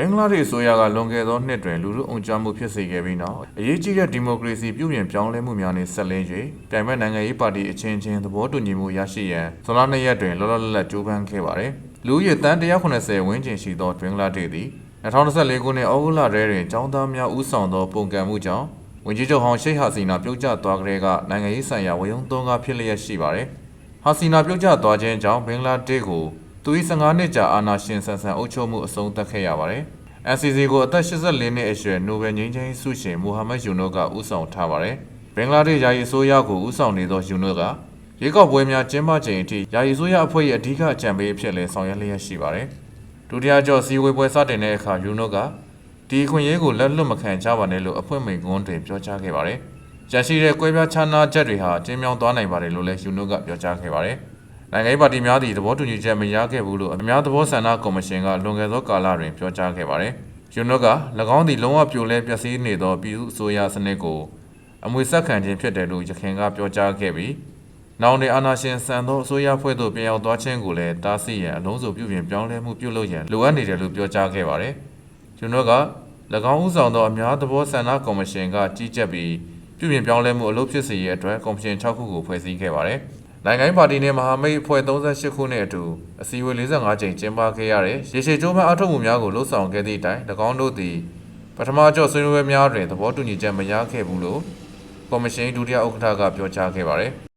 ဘင်္ဂလားဒေ့ရှ်အစိုးရကလွန်ခဲ့သောနှစ်တွင်လူထုအုံကြွမှုဖြစ်စေခဲ့ပြီးနောက်အရေးကြီးတဲ့ဒီမိုကရေစီပြုပြင်ပြောင်းလဲမှုများနှင့်ဆက်လင်း၍ပြိုင်ဘက်နိုင်ငံရေးပါတီအချင်းချင်းသဘောတူညီမှုရရှိရန်ဇွန်လ2ရက်တွင်လောလောလတ်လတ်ကြိုးပမ်းခဲ့ပါသည်လူဦးရေတန်း180ဝန်းကျင်ရှိသောဘင်္ဂလားဒေ့ရှ်သည်2024ခုနှစ်ဩဂုတ်လထဲတွင်ចောင်းသားများဦးဆောင်သောပုံကံမှုကြောင့်ဝန်ကြီးချုပ်ဟောင်းရှိတ်ဟာစီနာပြုတ်ကျသွားကြတဲ့ကနိုင်ငံရေးဆိုင်ရာဝေယုံသုံးကားဖြစ်လျက်ရှိပါသည်ဟာစီနာပြုတ်ကျသွားခြင်းကြောင့်ဘင်္ဂလားဒေ့ရှ်ကို သူ၏15နှစ်ကြာအာဏာရှင်ဆန်ဆန်အုပ်ချုပ်မှုအဆုံးသတ်ခဲ့ရပါတယ် NCC ကိုအသက်84နှစ်အရွယ်နိုဘယ်ငြိမ်းချမ်းရေးဆုရှင်မိုဟာမက်ယူနိုကဦးဆောင်ထားပါတယ်။ဘင်္ဂလားဒေ့ရှ်ယာယီအစိုးရကိုဦးဆောင်နေသောယူနိုကရေကောက်ပွဲများကျင်းပချိန်အထိယာယီအစိုးရအဖွဲ့ရဲ့အဓိကအကြံပေးအဖြစ်လည်းဆောင်ရွက်လျက်ရှိပါတယ်။ဒုတိယကျော်စီဝေပွဲစတင်တဲ့အခါယူနိုကဒီအခွင့်အရေးကိုလက်လွတ်မခံကြပါနဲ့လို့အဖွဲ့မိန့်ခွန်းတွင်ပြောကြားခဲ့ပါတယ်။ကြန့်ရှိတဲ့ကွဲပြားခြားနားချက်တွေဟာကျင်းမြောင်းသွားနိုင်ပါတယ်လို့လည်းယူနိုကပြောကြားခဲ့ပါတယ်။ နိုင်ငံရေးပါတီများသည့်သဘောတူညီချက်မရခဲ့ဘူးလို့အများသဘောဆန္ဒကော်မရှင်ကလွန်ခဲ့သောကာလတွင်ပြောကြားခဲ့ပါတယ်။ယူနိုက၎င်းသည်လုံးဝပြိုလဲပျက်စီးနေသောပြည်သူ့အစိုးရစနစ်ကိုအမွေဆက်ခံခြင်းဖြစ်တယ်လို့ရခိုင်ကပြောကြားခဲ့ပြီးနောင်နေအာဏာရှင်ဆန်သောအစိုးရဖွဲ့သို့ပြန်ရောက်သွားခြင်းကိုလည်းတားဆီးရန်အလုံးစုံပြုပြင်ပြောင်းလဲမှုပြုလုပ်ရန်လိုအပ်နေတယ်လို့ပြောကြားခဲ့ပါတယ်။ယူနိုက၎င်းဦးဆောင်သောအများသဘောဆန္ဒကော်မရှင်ကကြီးကြပ်ပြီးပြုပြင်ပြောင်းလဲမှုအလုပ်ဖြစ်စေရန်အတွက်ကော်မရှင်6ခုကိုဖွဲ့စည်းခဲ့ပါတယ်။ နိုင်ငံရေးပါတီနဲ့မဟာမိတ်အဖွဲ့38ခုနဲ့အတူအစည်းအဝေး45ကြိမ်ကျင်းပခဲ့ရတဲ့ရေရှည်ကျိုးပန်းအထောက်အမှုများကိုလှုပ်ဆောင်ခဲ့သည့်အတိုင်း၎င်းတို့သည်ပထမအကျော့ဆွေးနွေးပွဲများတွင်သဘောတူညီချက်မရခဲ့ဘူးလို့ကော်မရှင်ဒုတိယဥက္ကဋ္ဌကပြောကြားခဲ့ပါတယ်။